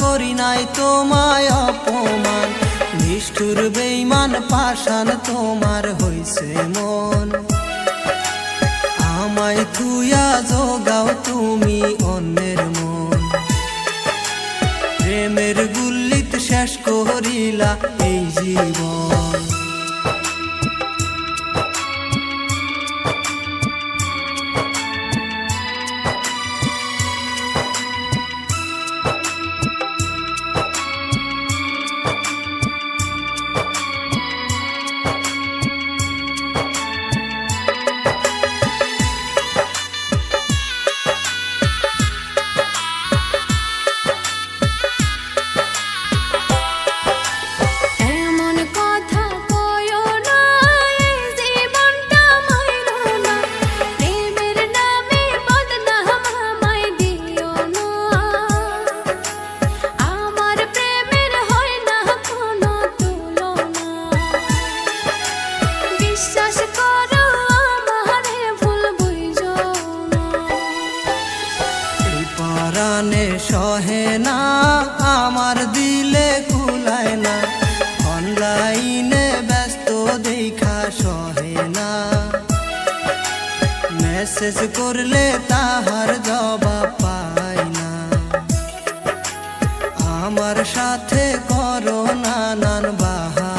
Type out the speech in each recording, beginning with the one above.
করি নাই তোমায় অপমান। নিষ্ঠুর বেইমান পাষাণ তোমার হইছে মন। আমায় থুয়া যোগাও তুমি অন্যের মন। প্রেমের গুল্লিত শেষ করিলা এই জীবন। এই সহে না, আমার দিলে কুলায় না। অনলাইনে ব্যস্ত দেখা সহে না। মেসেজ করলে তাহার জবাব পাই না। আমার সাথে করো নানান বাহানা।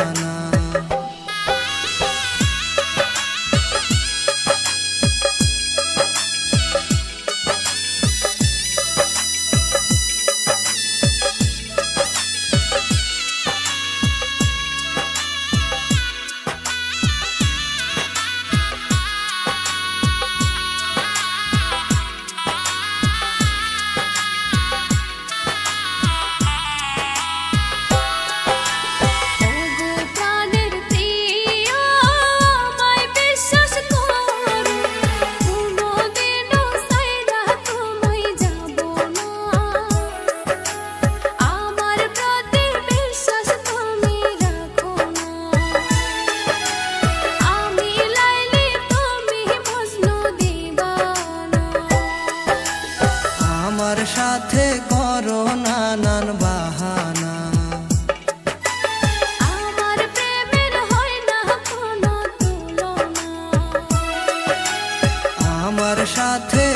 সাথে